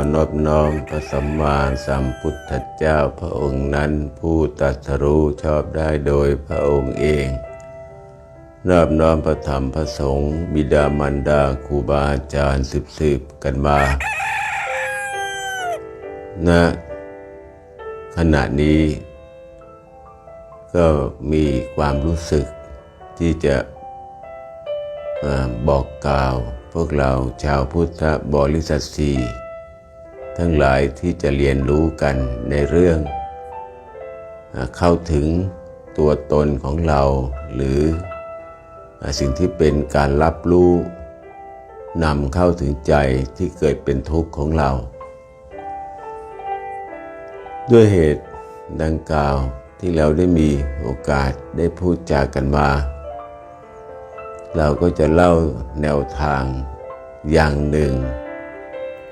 ขอนอบน้อมพระสัมมาสัมพุทธเจ้าพระองค์นั้นผู้ตัสรู้ชอบได้โดยพระองค์เอง นอบน้อมพระธรรมพระสงฆ์บิดามารดาครูบาอาจารย์สืบสืบกันมาณขณะนี้ ก็มีความรู้สึกที่จะบอกกล่าว พวกเราชาวพุทธบริษัทสี ทั้งหลายที่จะเรียนรู้กันในเรื่อง เข้าถึงตัวตนของเราหรือเอ่อสิ่งที่เป็นการรับรู้นำเข้าถึงใจที่เกิดเป็นทุกข์ของเรา ด้วยเหตุดังกล่าวที่เราได้มีโอกาสได้พูดจากันมา เราก็จะเล่าแนวทางอย่างหนึ่ง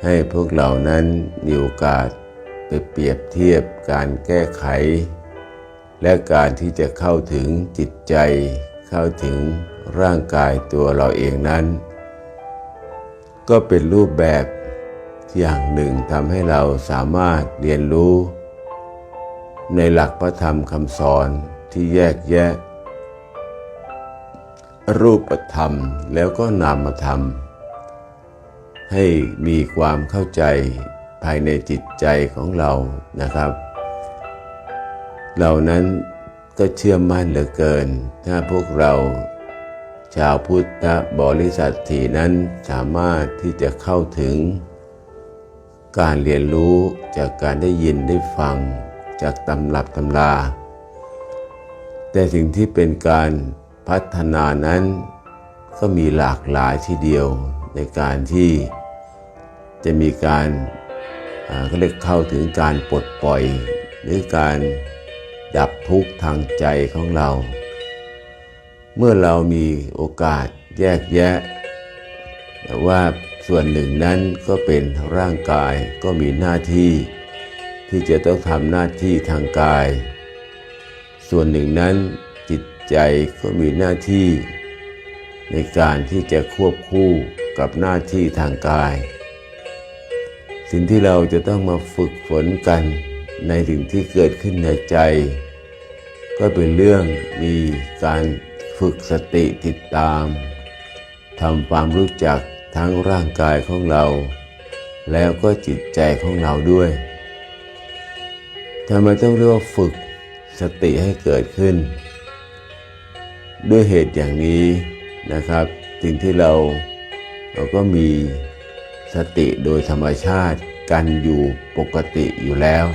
ให้พวกเรานั้นมีโอกาสไปเปรียบเทียบการแก้ไข และการที่จะเข้าถึงจิตใจ เข้าถึงร่างกายตัวเราเองนั้น ก็เป็นรูปแบบอย่างหนึ่งทำให้เราสามารถเรียนรู้ ในหลักพระธรรมคำสอนที่แยกแยะ รูปธรรมแล้วก็นามธรรม ให้มีความเข้าใจภายในจิตใจของเรานะครับเหล่านั้นก็เชื่อมั่นเหลือเกิน ถ้าพวกเรา ชาวพุทธบริษัทถีนั้นสามารถที่จะเข้าถึง การเรียนรู้จากการได้ยินได้ฟังจากตำรับตำรา แต่สิ่งที่เป็นการพัฒนานั้นก็มีหลากหลายทีเดียว ในการที่จะมีการอ่าก็เรียกเข้าถึงการปลดปล่อย หรือการดับทุกข์ทางใจของเรา เมื่อเรามีโอกาสแยกแยะ ว่าส่วนหนึ่งนั้นก็เป็นร่างกายก็มีหน้าที่ ที่จะต้องทำหน้าที่ทางกาย ส่วนหนึ่งนั้นจิตใจก็มีหน้าที่ ในการที่จะควบคู่ กับหน้าที่ทางกาย สิ่งที่เราจะต้องมาฝึกฝนกันในสิ่งที่เกิดขึ้นในใจ ก็เป็นเรื่องมีการฝึกสติติดตามทำความรู้จักทั้งร่างกายของเรา แล้วก็จิตใจของเราด้วยทำไมต้องเรียกว่าฝึกสติให้เกิดขึ้น ด้วยเหตุอย่างนี้นะครับ สิ่งที่เรา เราก็มีสติโดยธรรมชาติกันอยู่ปกติอยู่แล้ว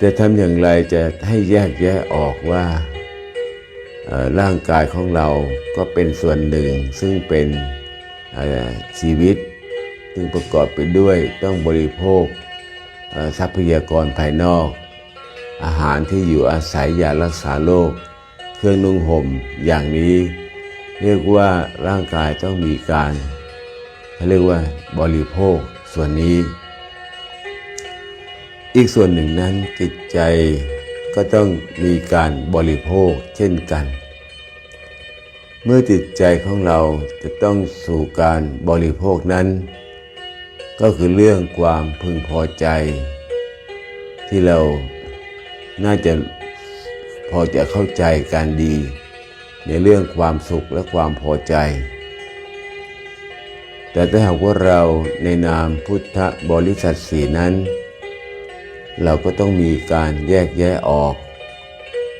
จะทำอย่างไรจะให้แยกแยะออกว่าร่างกายของเราก็เป็นส่วนหนึ่ง ซึ่งเป็นชีวิต ซึ่งประกอบไปด้วยต้องบริโภคทรัพยากรภายนอก อาหารที่อยู่อาศัยยารักษาโรคเครื่องนุ่งห่มอย่างนี้ เรียกว่าร่างกายต้องมีการเขาเรียกว่าบริโภคส่วนนี้ อีกส่วนหนึ่งนั้นจิตใจก็ต้องมีการบริโภคเช่นกัน เมื่อจิตใจของเราจะต้องสู่การบริโภคนั้น ก็คือเรื่องความพึงพอใจ ที่เราน่าจะพอจะเข้าใจการดี ในเรื่องความสุขและความพอใจ แต่ถ้าหากว่าเราในนามพุทธบริษัทสีนั้น เราก็ต้องมีการแยกแยะออก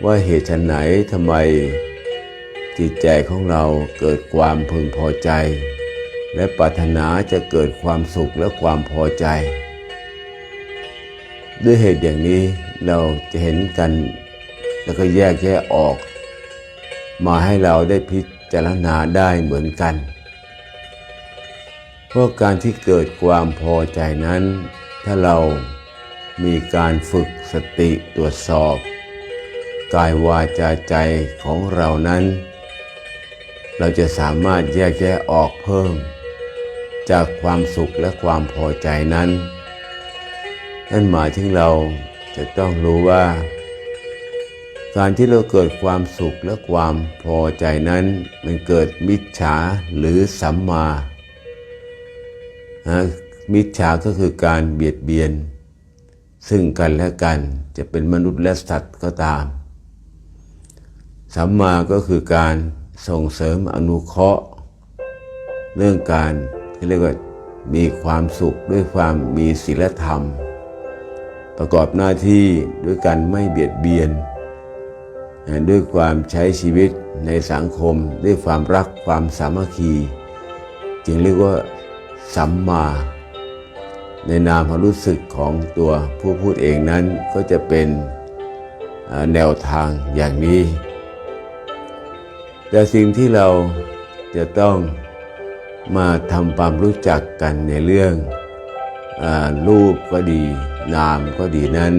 ว่าเหตุไฉนไหนทำไม จิตใจของเราเกิดความพึงพอใจ และปรารถนาจะเกิดความสุขและความพอใจ ด้วยเหตุอย่างนี้เราจะเห็นกันแล้วก็แยกแยะออก มาให้เราได้พิจารณาได้เหมือนกัน เพราะการที่เกิดความพอใจนั้น ถ้าเรามีการฝึกสติตรวจสอบ กายวาจาใจของเรานั้น เราจะสามารถแยกแยะออกเพิ่ม จากความสุขและความพอใจนั้น นั่นหมายถึงเราจะต้องรู้ว่า การที่เราเกิดความสุขและความพอใจนั้น มันเกิดมิจฉาหรือสัมมามิจฉาก็คือการเบียดเบียน ซึ่งกันและกันจะเป็นมนุษย์และสัตว์ก็ตาม สัมมาก็คือการส่งเสริมอนุเคราะห์ เรื่องการที่เรียกว่ามีความสุขด้วยความมีศีลธรรม ประกอบหน้าที่ด้วยการไม่เบียดเบียน ด้วยความใช้ชีวิตในสังคม ด้วยความรักความสามัคคี จึงเรียกว่าสัมมา ในนามความรู้สึกของตัวผู้พูดเองนั้นก็จะเป็นแนวทางอย่างนี้ แต่สิ่งที่เราจะต้องมาทำความรู้จักกันในเรื่องอรูปก็ดี นามก็ดีนั้น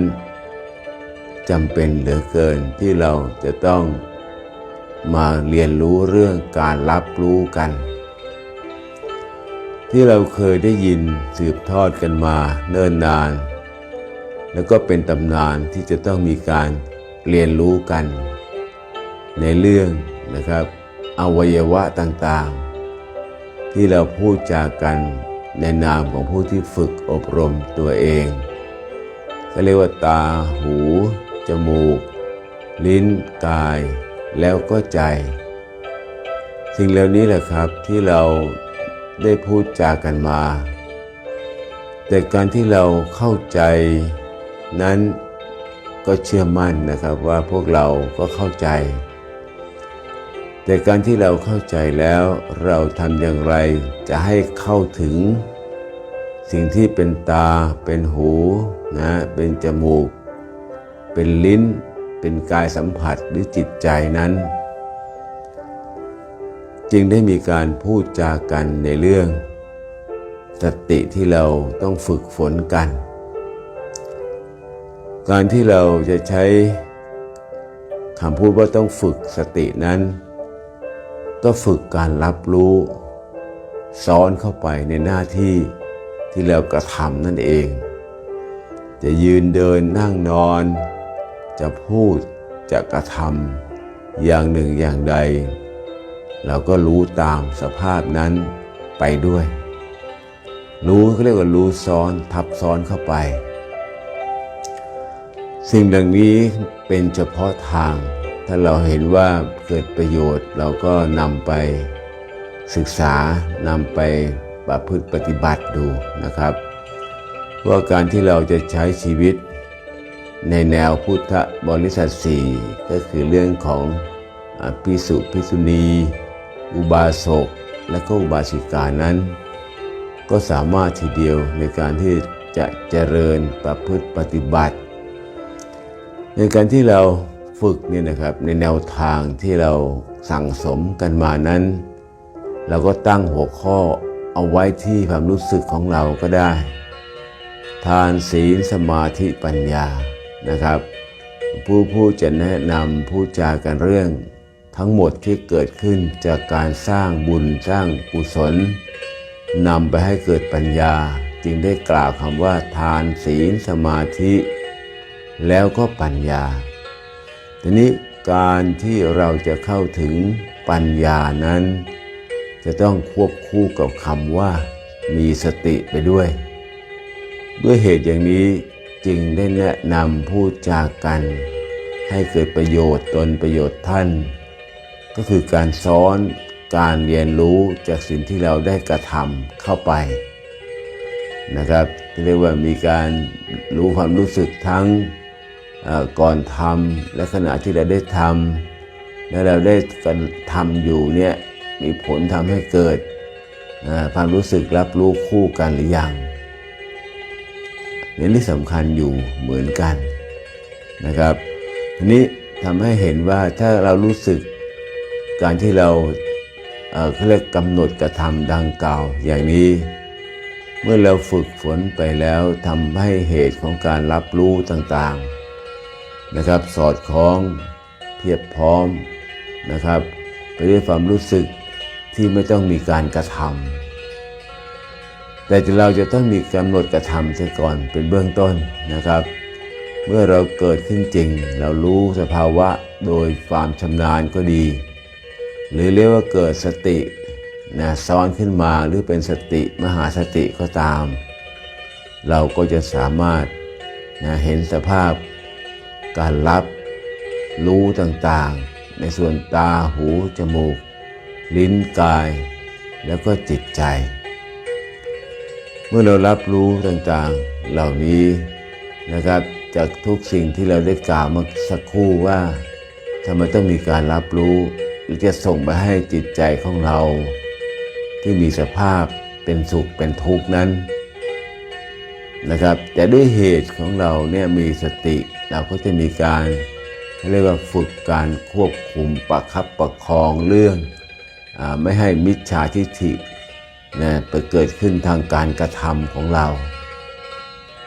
จำเป็นเหลือเกินที่เราจะต้องมาเรียนรู้เรื่องการรับรู้กัน ที่เราเคยได้ยินสืบทอดกันมาเนิ่นนาน แล้วก็เป็นตำนานที่จะต้องมีการเรียนรู้กัน ในเรื่องนะครับ อวัยวะต่างๆ ที่เราพูดจากกันในนามของผู้ที่ฝึกอบรมตัวเองก็เรียกว่าตาหู จมูก ลิ้นกาย แล้วก็ใจ สิ่งเหล่านี้แหละครับที่เราได้พูดจากันมา แต่การที่เราเข้าใจนั้นก็เชื่อมั่นนะครับว่าพวกเราก็เข้าใจ แต่การที่เราเข้าใจแล้วเราทำอย่างไรจะให้เข้าถึง สิ่งที่เป็นตาเป็นหูนะเป็นจมูก เป็นลิ้น เป็นกายสัมผัสหรือจิตใจนั้น จึงได้มีการพูดจากันในเรื่อง สติที่เราต้องฝึกฝนกัน การที่เราจะใช้คำพูดว่าต้องฝึกสตินั้น ก็ฝึกการรับรู้ ซ้อนเข้าไปในหน้าที่ที่เรากระทำนั่นเอง จะยืนเดินนั่งนอน จะพูดจะกระทำอย่างหนึ่งอย่างใด เราก็รู้ตามสภาพนั้นไปด้วย รู้เขาเรียกว่ารู้ซ้อนทับซ้อนเข้าไป สิ่งดังนี้เป็นเฉพาะทาง ถ้าเราเห็นว่าเกิดประโยชน์เราก็นำไปศึกษานำไปประพฤติปฏิบัติดูนะครับ ว่าการที่เราจะใช้ชีวิต ในแนวพุทธบริษัทสี่ก็คือเรื่องของพิสุพิสุณี อุบาสก และก็อุบาสิกานั้น ก็สามารถทีเดียวในการที่จะเจริญประพฤติปฏิบัติ ในการที่เราฝึกเนี่ยนะครับในแนวทางที่เราสั่งสมกันมานั้น เราก็ตั้งหัวข้อเอาไว้ที่ความรู้สึกของเราก็ได้ ทานศีลสมาธิปัญญา นะครับ ผู้ผู้จะแนะนำผู้จากันเรื่อง ทั้งหมดที่เกิดขึ้นจากการสร้างบุญสร้างกุศลนำไปให้เกิดปัญญาจึงได้กล่าวคำว่า ทานศีลสมาธิ แล้วก็ปัญญา ทีนี้การที่เราจะเข้าถึงปัญญานั้น จะต้องควบคู่กับคำว่ามีสติไปด้วย ด้วยเหตุอย่างนี้ จึงได้แนะนำพูดจากกัน ให้เกิดประโยชน์ตนประโยชน์ท่าน ก็คือการซ้อนการเรียนรู้จากสิ่งที่เราได้กระทำเข้าไปนะครับเรียกว่ามีการรู้ความรู้สึกทั้งก่อนทำและขณะที่เราได้ทำและเราได้กันทำอยู่เนี่ยมีผลทำให้เกิดความรู้สึกรับรู้คู่กันหรือยัง นี่ที่สำคัญอยู่เหมือนกันนะครับทีนี้ทำให้เห็นว่าถ้าเรารู้สึกการที่เราเขาเรียกกำหนดกระทำดังกล่าวอย่างนี้ เมื่อเราฝึกฝนไปแล้วทำให้เหตุของการรับรู้ต่างๆนะครับ สอดคล้องเพียบพร้อมนะครับ ไปด้วยความรู้สึกที่ไม่ต้องมีการกระทำ แต่เราจะต้องมีกำหนดกระทำเสียก่อนเป็นเบื้องต้นนะครับ เมื่อเราเกิดขึ้นจริง เรารู้สภาวะโดยความชำนาญก็ดี หรือเรียกว่าเกิดสตินะซ้อนขึ้นมาหรือเป็นสติมหาสติก็ตาม เราก็จะสามารถนะเห็นสภาพการรับรู้ต่างๆ ในส่วนตาหู จมูก ลิ้นกาย แล้วก็จิตใจ เมื่อเรารับรู้ต่างๆเหล่านี้นะครับ จากทุกสิ่งที่เราได้กล่าวมาสักครู่ว่าทำไมต้องมีการรับรู้ หรือจะส่งไปให้จิตใจของเรา ที่มีสภาพเป็นสุขเป็นทุกข์นั้นนะครับ แต่ด้วยเหตุของเราเนี่ยมีสติเราก็จะมีการเรียกว่าฝึกการควบคุมประคับประคองเรื่องอไม่ให้มิจฉาทิฐิ นะไปเกิดขึ้นทางการกระทำของเรา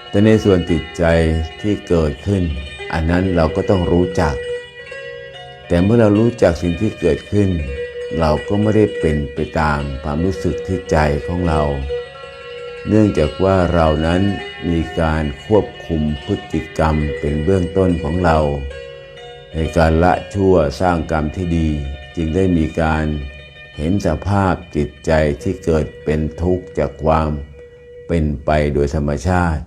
แต่ในส่วนจิตใจที่เกิดขึ้น อันนั้นเราก็ต้องรู้จัก แต่เมื่อเรารู้จักสิ่งที่เกิดขึ้น เราก็ไม่ได้เป็นไปตามความรู้สึกที่ใจของเรา เนื่องจากว่าเรานั้นมีการควบคุมพฤติกรรมเป็นเบื้องต้นของเรา ในการละชั่วสร้างกรรมที่ดีจึงได้มีการ เห็นสภาพจิตใจที่เกิดเป็นทุกข์จากความเป็นไปโดยธรรมชาติ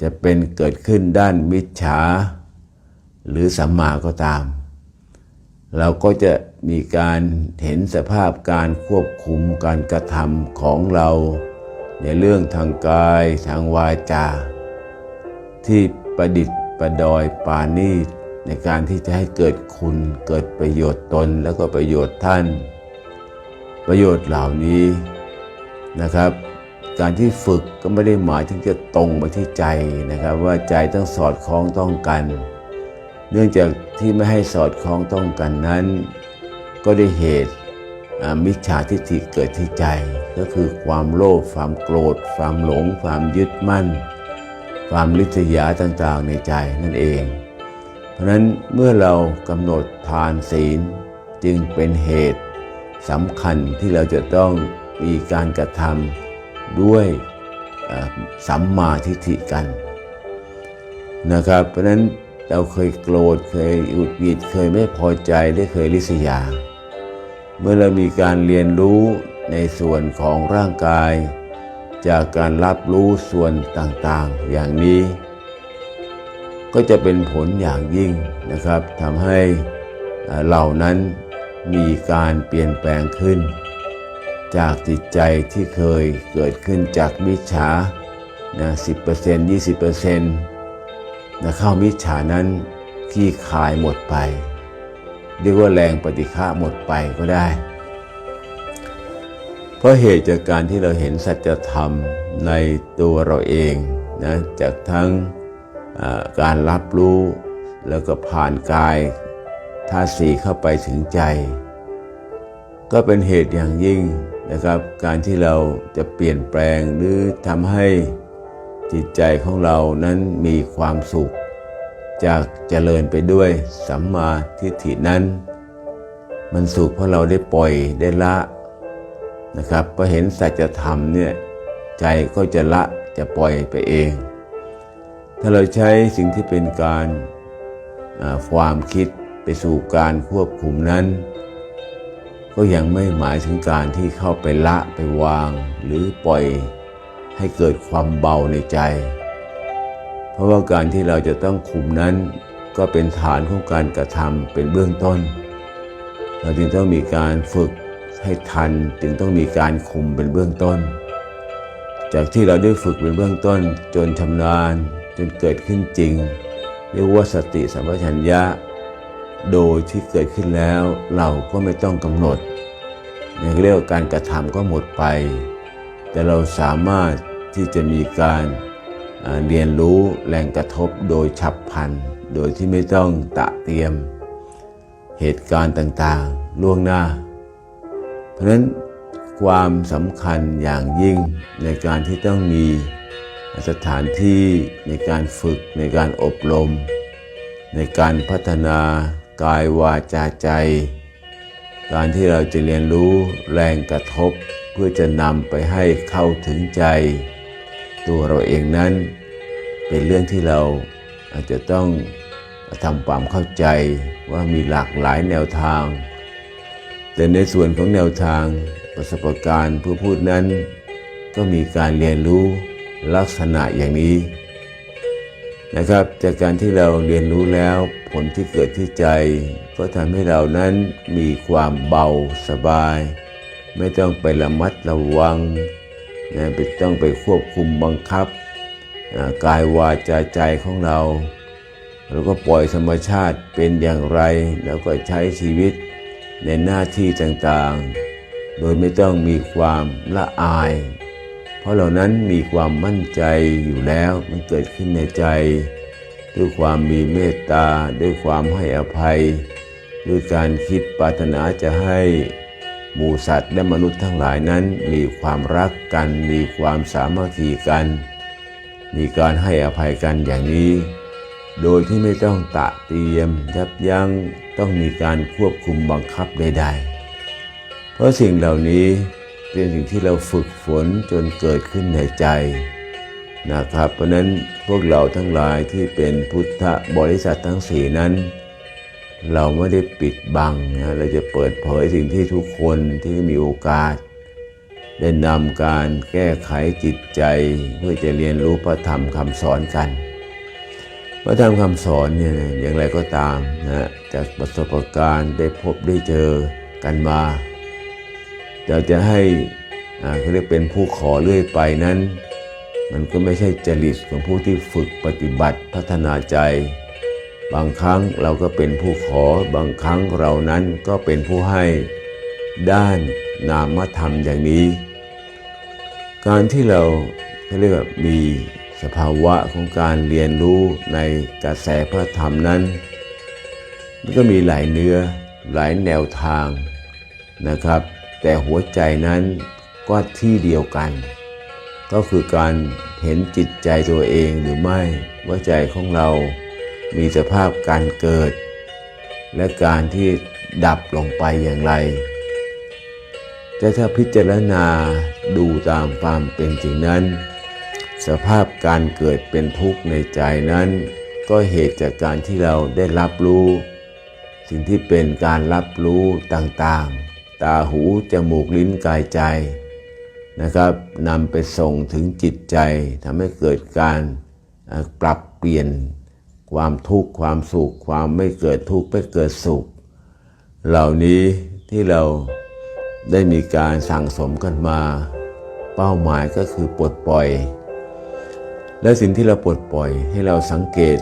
จะเป็นเกิดขึ้นด้านมิจฉา หรือสัมมาก็ตาม เราก็จะมีการเห็นสภาพการควบคุมการกระทำของเรา ในเรื่องทางกายทางวาจา ที่ประดิษฐ์ประดอยปานีในการที่จะให้เกิดคุณเกิดประโยชน์ตนแล้วก็ประโยชน์ท่าน ประโยชน์เหล่านี้นะครับ การที่ฝึกก็ไม่ได้หมายถึงจะตรงไปที่ใจนะครับ ว่าใจต้องสอดคล้องต้องกัน เนื่องจากที่ไม่ให้สอดคล้องต้องกันนั้น ก็ได้เหตุมิจฉาทิฏฐิเกิดที่ใจ ก็คือความโลภความโกรธ ความหลง ความยึดมั่น ความลิษยาต่างๆในใจนั่นเอง เพราะนั้นเมื่อเรากำหนดทานศีลจึงเป็นเหตุ สำคัญที่เราจะต้องมีการกระทำด้วยสัมมาทิฏฐิกันนะครับ เพราะนั้นเราเคยโกรธเคยอุดหงิดเคยไม่พอใจได้เคยลิษยา เมื่อเรามีการเรียนรู้ในส่วนของร่างกาย จากการรับรู้ส่วนต่างๆ อย่างนี้ ก็จะเป็นผลอย่างยิ่งนะครับทำให้เหล่านั้น มีการเปลี่ยนแปลงขึ้น จากจิตใจที่เคยเกิดขึ้นจากมิจฉานะ10% 20%นะเข้ามิจฉานั้นขี้คายหมดไปเรียกว่าแรงปฏิฆะหมดไปก็ได้ เพราะเหตุจากการที่เราเห็นสัจธรรมในตัวเราเองนะจากทั้งการรับรู้แล้วก็ผ่านกาย ท่าสีเข้าไปถึงใจ ก็เป็นเหตุอย่างยิ่งนะครับ การที่เราจะเปลี่ยนแปลงหรือทำให้จิตใจของเรานั้นมีความสุข จากเจริญไปด้วยสัมมาทิฏฐินั้น มันสุขเพราะเราได้ปล่อยได้ละนะครับพอเห็นสัจธรรมเนี่ยใจก็จะละจะปล่อยไปเอง ถ้าเราใช้สิ่งที่เป็นการความคิด ไปสู่การควบคุมนั้น ก็ยังไม่หมายถึงการที่เข้าไปละไปวาง หรือปล่อยให้เกิดความเบาในใจ เพราะว่าการที่เราจะต้องคุมนั้นก็เป็นฐานของการกระทำเป็นเบื้องต้น เราจึงต้องมีการฝึกให้ทันจึงต้องมีการคุมเป็นเบื้องต้น จากที่เราได้ฝึกเป็นเบื้องต้น จนชำนาญจนเกิดขึ้นจริง เรียกว่าสติสัมปชัญญะ โดยที่เกิดขึ้นแล้วเราก็ไม่ต้องกำหนด ในเรียกว่าการกระทำก็หมดไป แต่เราสามารถที่จะมีการเรียนรู้แรงกระทบโดยฉับพลัน โดยที่ไม่ต้องตะเตรียม เหตุการณ์ต่างๆ ล่วงหน้า เพราะนั้นความสำคัญอย่างยิ่งในการที่ต้องมีสถานที่ในการฝึกในการอบรม ในการพัฒนา กายวาจาใจ การที่เราจะเรียนรู้แรงกระทบ เพื่อจะนำไปให้เข้าถึงใจ ตัวเราเองนั้น เป็นเรื่องที่เราอาจจะต้องทำความเข้าใจว่ามีหลากหลายแนวทาง แต่ในส่วนของแนวทางประสบการณ์ผู้พูดนั้น ก็มีการเรียนรู้ลักษณะอย่างนี้ นะครับ จากการที่เราเรียนรู้แล้วผลที่เกิดที่ใจ ก็ทำให้เรานั้นมีความเบาสบาย ไม่ต้องไประมัดระวังนะไม่ต้องไปควบคุมบังคับกายวาจาใจของเราแล้วก็ปล่อยธรรมชาติเป็นอย่างไร แล้วก็ใช้ชีวิตในหน้าที่ต่างๆ โดยไม่ต้องมีความละอาย เพราะเหล่านั้นมีความมั่นใจอยู่แล้วมันเกิดขึ้นในใจ ด้วยความมีเมตตา ด้วยความให้อภัย ด้วยการคิดปรารถนาจะให้หมูสัตว์และมนุษย์ทั้งหลายนั้นมีความรักกัน มีความสามัคคีกัน มีการให้อภัยกันอย่างนี้ โดยที่ไม่ต้องตะเตรียมยับยั้งต้องมีการควบคุมบังคับใด ๆ เพราะสิ่งเหล่านี้ เป็นสิ่งที่เราฝึกฝนจนเกิดขึ้นในใจนะครับ เพราะนั้นพวกเราทั้งหลายที่เป็นพุทธบริษัททั้งสี่นั้น เราไม่ได้ปิดบังนะเราจะเปิดเผยสิ่งที่ทุกคนที่มีโอกาส ได้นำการแก้ไขจิตใจ เพื่อจะเรียนรู้พระธรรมคำสอนกันพระธรรมคำสอนเนี่ยนะอย่างไรก็ตามนะจากประสบการณ์ได้พบได้เจอกันมา เราจะให้เขาเรียกเป็นผู้ขอเรื่อยไปนั้น มันก็ไม่ใช่จริตของผู้ที่ฝึกปฏิบัติพัฒนาใจ บางครั้งเราก็เป็นผู้ขอบางครั้งเรานั้นก็เป็นผู้ให้ด้านนามธรรมอย่างนี้ การที่เราเขาเรียกว่ามีสภาวะของการเรียนรู้ในกระแสพระธรรมนั้น มันก็มีหลายเนื้อหลายแนวทางนะครับ แต่หัวใจนั้นก็ที่เดียวกัน ก็คือการเห็นจิตใจตัวเองหรือไม่ว่าใจของเรา มีสภาพการเกิด และการที่ดับลงไปอย่างไรแต่ถ้าพิจารณาดูตามความเป็นจริงนั้น สภาพการเกิดเป็นทุกข์ในใจนั้น ก็เหตุจากการที่เราได้รับรู้ สิ่งที่เป็นการรับรู้ต่างๆ ตาหูจมูกลิ้นกายใจนะครับนำไปส่งถึงจิตใจทำให้เกิดการปรับเปลี่ยนความทุกข์ความสุข ความไม่เกิดทุกข์ไม่เกิดสุข เหล่านี้ที่เราได้มีการสั่งสมกันมา เป้าหมายก็คือปลดปล่อย และสิ่งที่เราปลดปล่อยให้เราสังเกต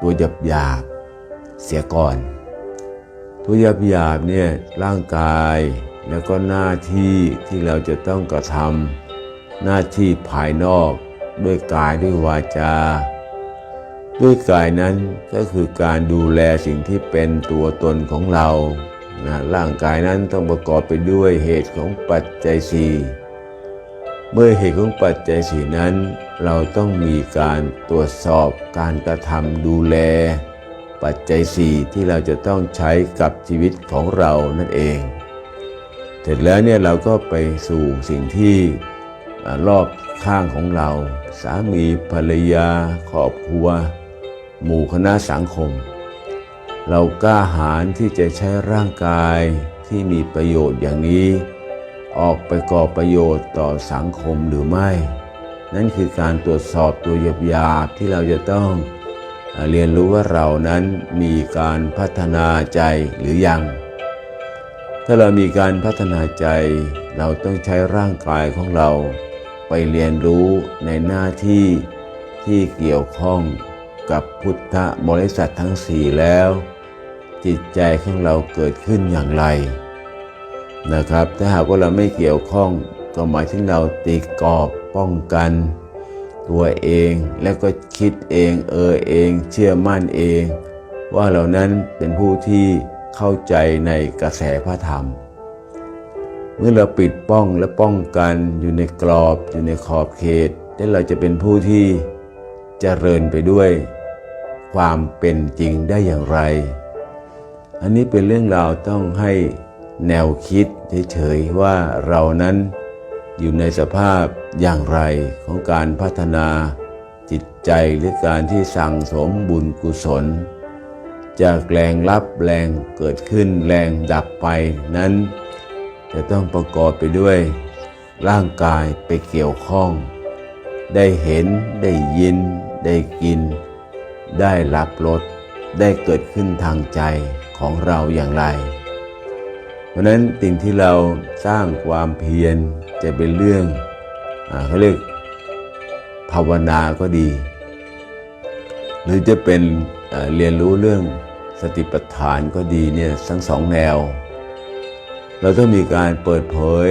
ตัวหยาบหยาบๆเสียก่อน ตัวหยาบหยาบเนี่ยร่างกายแล้วก็หน้าที่ที่เราจะต้องกระทำหน้าที่ภายนอก ด้วยกายด้วยวาจา ด้วยกายนั้นก็คือการดูแลสิ่งที่เป็นตัวตนของเรานะร่างกายนั้นต้องประกอบไปด้วยเหตุของปัจจัยสี่เมื่อเหตุของปัจจัยสี่นั้น เราต้องมีการตรวจสอบการกระทำดูแล ปัจจัยสี่ที่เราจะต้องใช้กับชีวิตของเรานั่นเอง เสร็จแล้วเนี่ยเราก็ไปสู่สิ่งที่รอบข้างของเรา สามีภรรยาครอบครัว หมู่คณะสังคม เรากล้าหาญที่จะใช้ร่างกายที่มีประโยชน์อย่างนี้ ออกไปก่อประโยชน์ต่อสังคมหรือไม่ นั่นคือการตรวจสอบตัวหยาบๆที่เราจะต้อง เรียนรู้ว่าเรานั้นมีการพัฒนาใจหรือยัง ถ้าเรามีการพัฒนาใจ เราต้องใช้ร่างกายของเรา ไปเรียนรู้ในหน้าที่ที่เกี่ยวข้องกับพุทธบริษัททั้งสี่แล้ว จิตใจของเราเกิดขึ้นอย่างไรนะครับ ถ้าหากว่าเราไม่เกี่ยวข้องก็หมายถึงเราตีกรอบป้องกัน ตัวเองแล้วก็คิดเองเออเองเชื่อมั่นเอง ว่าเรานั้นเป็นผู้ที่เข้าใจในกระแสพระธรรม เมื่อเราปิดป้องและป้องกันอยู่ในกรอบอยู่ในขอบเขตแล้วเราจะเป็นผู้ที่เจริญไปด้วย ความเป็นจริงได้อย่างไร อันนี้เป็นเรื่องราวต้องให้แนวคิดเฉยๆว่าเรานั้น อยู่ในสภาพอย่างไรของการพัฒนาจิตใจหรือการที่สั่งสมบุญกุศล จากแรงรับแรงเกิดขึ้นแรงดับไปนั้น จะต้องประกอบไปด้วย ร่างกายไปเกี่ยวข้อง ได้เห็นได้ยิน ได้กิน ได้รับรสได้เกิดขึ้นทางใจของเราอย่างไร เพราะนั้นสิ่งที่เราสร้างความเพียร จะเป็นเรื่องอเขาเรียกภาวนาก็ดี หรือจะเป็นเอ่อเรียนรู้เรื่องสติปัฏฐานก็ดีเนี่ยทั้งสองแนว เราต้องมีการเปิดเผย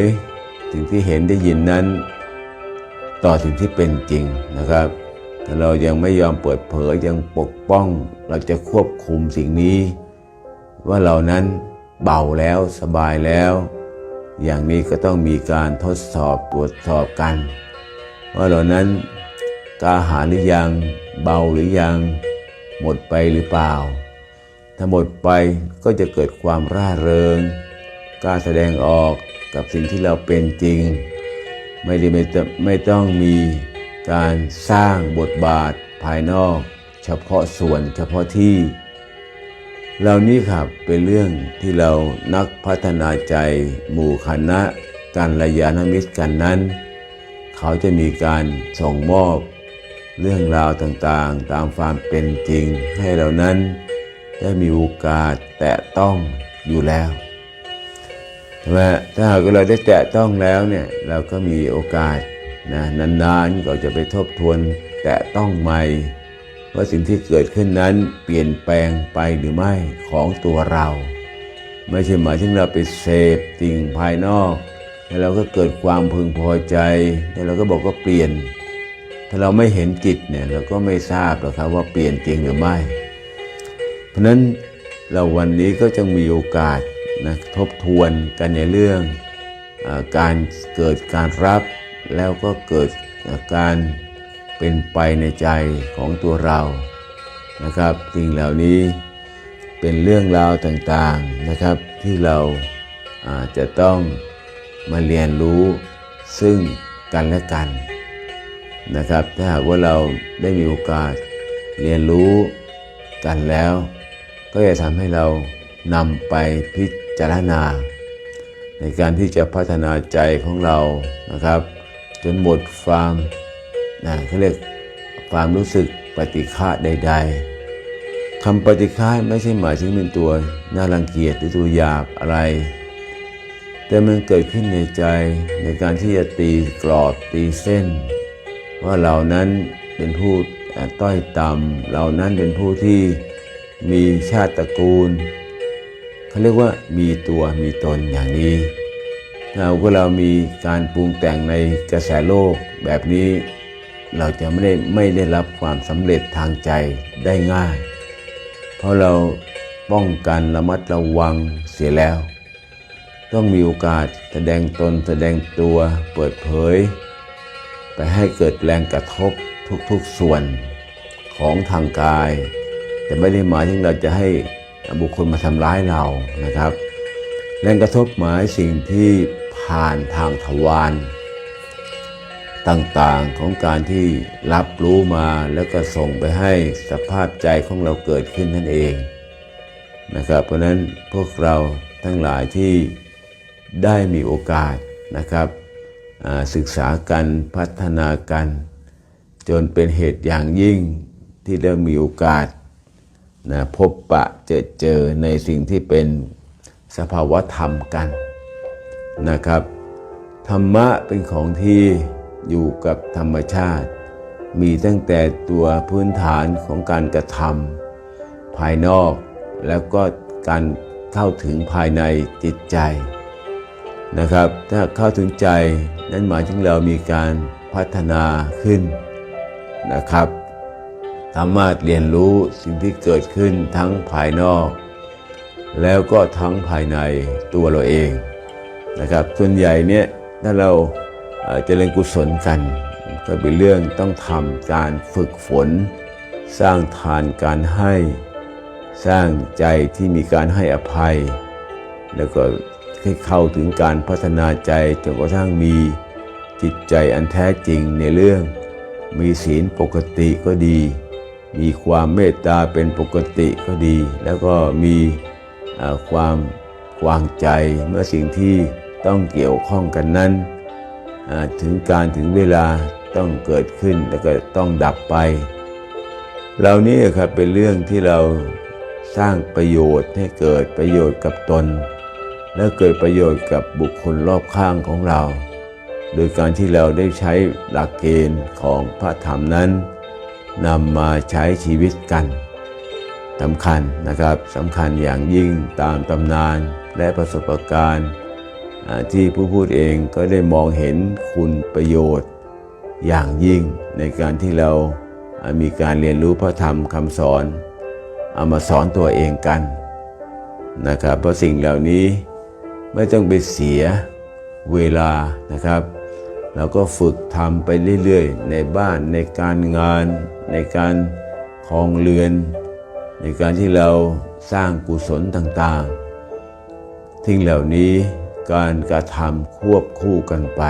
สิ่งที่เห็นได้ยินนั้น ต่อสิ่งที่เป็นจริงนะครับถ้าเรายังไม่ยอมเปิดเผยยังปกป้อง เราจะควบคุมสิ่งนี้ ว่าเรานั้นเบาแล้วสบายแล้ว อย่างนี้ก็ต้องมีการทดสอบตรวจสอบกัน ว่าเรานั้นกาหาหรือยังเบาหรือยัง หมดไปหรือเปล่า ถ้าหมดไปก็จะเกิดความร่าเริงกล้าแสดงออกกับสิ่งที่เราเป็นจริง ไม่ได้ไม่ต้องไม่ต้องมีการสร้างบทบาทภายนอก เฉพาะส่วนเฉพาะที่ เหล่านี้ครับเป็นเรื่องที่เรานักพัฒนาใจ หมู่คณะการระยานมิตรกันนั้น เขาจะมีการส่งมอบ เรื่องราวต่างๆ ตามความเป็นจริงให้เรานั้น ได้มีโอกาสแตะต้องอยู่แล้วใช่ไหมถ้าหากเราได้แตะต้องแล้วเนี่ยเราก็มีโอกาสนะนานๆก็จะไปทบทวนแตะต้องใหม่ ว่าสิ่งที่เกิดขึ้นนั้นเปลี่ยนแปลงไปหรือไม่ของตัวเรา ไม่ใช่หมายถึงเราไปเสพสิ่งภายนอก แล้วเราก็เกิดความพึงพอใจ แล้วเราก็บอกว่าเปลี่ยน ถ้าเราไม่เห็นจิตเนี่ยเราก็ไม่ทราบหรอกครับว่าเปลี่ยนจริงหรือไม่ เพราะนั้นเราวันนี้ก็จะมีโอกาสนะทบทวนกันในเรื่องอการเกิดการรับแล้วก็เกิดการ เป็นไปในใจของตัวเรานะครับ สิ่งเหล่านี้เป็นเรื่องราวต่างๆนะครับ ที่เราอาจจะต้องมาเรียนรู้ซึ่งกันและกันนะครับ ถ้าหากว่าเราได้มีโอกาสเรียนรู้กันแล้ว ก็จะทำให้เรานำไปพิจารณา ในการที่จะพัฒนาใจของเรานะครับ จนหมดความ นะเขาเรียกความรู้สึกปฏิฆะใด ๆคำปฏิฆะไม่ใช่หมายถึงเป็นตัวน่ารังเกียจหรือตัวหยาบอะไร แต่มันเกิดขึ้นในใจในการที่จะตีกรอบตีเส้น ว่าเรานั้นเป็นผู้ต้อยต่ำเรานั้นเป็นผู้ที่มีชาติตระกูลเขาเรียกว่ามีตัวมีตนอย่างนี้เราก็เรามีการปรุงแต่งในกระแสโลกแบบนี้ เราจะไม่ได้ไม่ได้รับความสำเร็จทางใจได้ง่าย เพราะเราป้องกันระมัดระวังเสียแล้ว ต้องมีโอกาสแสดงตนแสดงตัวเปิดเผย ไปให้เกิดแรงกระทบทุกๆส่วนของทางกาย แต่ไม่ได้หมายถึงเราจะให้บุคคลมาทำร้ายเรานะครับ แรงกระทบหมายสิ่งที่ผ่านทางทวาร ต่างๆของการที่รับรู้มาแล้วก็ส่งไปให้สภาพใจของเราเกิดขึ้นนั่นเองนะครับ เพราะนั้นพวกเราทั้งหลายที่ได้มีโอกาสนะครับศึกษากันพัฒนากัน จนเป็นเหตุอย่างยิ่งที่ได้มีโอกาสนะพบปะเจอเจอในสิ่งที่เป็นสภาวะธรรมกันนะครับ ธรรมะเป็นของที่ อยู่กับธรรมชาติ มีตั้งแต่ตัวพื้นฐานของการกระทำภายนอกแล้วก็การเข้าถึงภายในจิตใจนะครับ ถ้าเข้าถึงใจนั้นหมายถึงเรามีการพัฒนาขึ้นนะครับ สามารถเรียนรู้สิ่งที่เกิดขึ้นทั้งภายนอก แล้วก็ทั้งภายในตัวเราเองนะครับ ส่วนใหญ่เนี่ยถ้าเรา เจริญกุศลกัน ก็เป็นเรื่องต้องทำการฝึกฝน สร้างทานการให้ สร้างใจที่มีการให้อภัย แล้วก็ให้เข้าถึงการพัฒนาใจจนกระทั่งมีจิตใจอันแท้จริงในเรื่อง มีศีลปกติก็ดี มีความเมตตาเป็นปกติก็ดี แล้วก็มีความวางใจเมื่อสิ่งที่ต้องเกี่ยวข้องกันนั้น ถึงการถึงเวลาต้องเกิดขึ้นแล้วก็ต้องดับไปเหล่านี้ครับเป็นเรื่องที่เราสร้างประโยชน์ให้เกิดประโยชน์กับตน และเกิดประโยชน์กับบุคคลรอบข้างของเรา โดยการที่เราได้ใช้หลักเกณฑ์ของพระธรรมนั้นนำมาใช้ชีวิตกันสำคัญนะครับสำคัญอย่างยิ่งตามตำนานและประสบการณ์ ที่ผู้พูดเองก็ได้มองเห็นคุณประโยชน์อย่างยิ่งในการที่เรามีการเรียนรู้พระธรรมคำสอน เอามาสอนตัวเองกันนะครับเพราะสิ่งเหล่านี้ไม่ต้องไปเสียเวลานะครับเราก็ฝึกทำไปเรื่อยๆ ในบ้านในการงาน ในการคลองเรือน ในการที่เราสร้างกุศลต่างๆทิ้งเหล่านี้ การกระทำควบคู่กันไป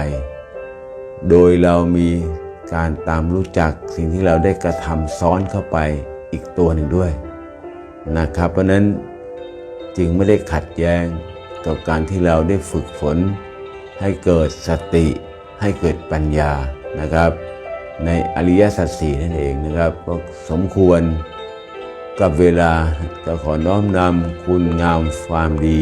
โดยเรามีการตามรู้จักสิ่งที่เราได้กระทำซ้อนเข้าไปอีกตัวหนึ่งด้วยนะครับ เพราะนั้นจึงไม่ได้ขัดแย้งกับการที่เราได้ฝึกฝน ให้เกิดสติ ให้เกิดปัญญานะครับ ในอริยสัจสี่นั่นเองนะครับก็สมควรกับเวลาก็ขอน้อมนำคุณงามความดี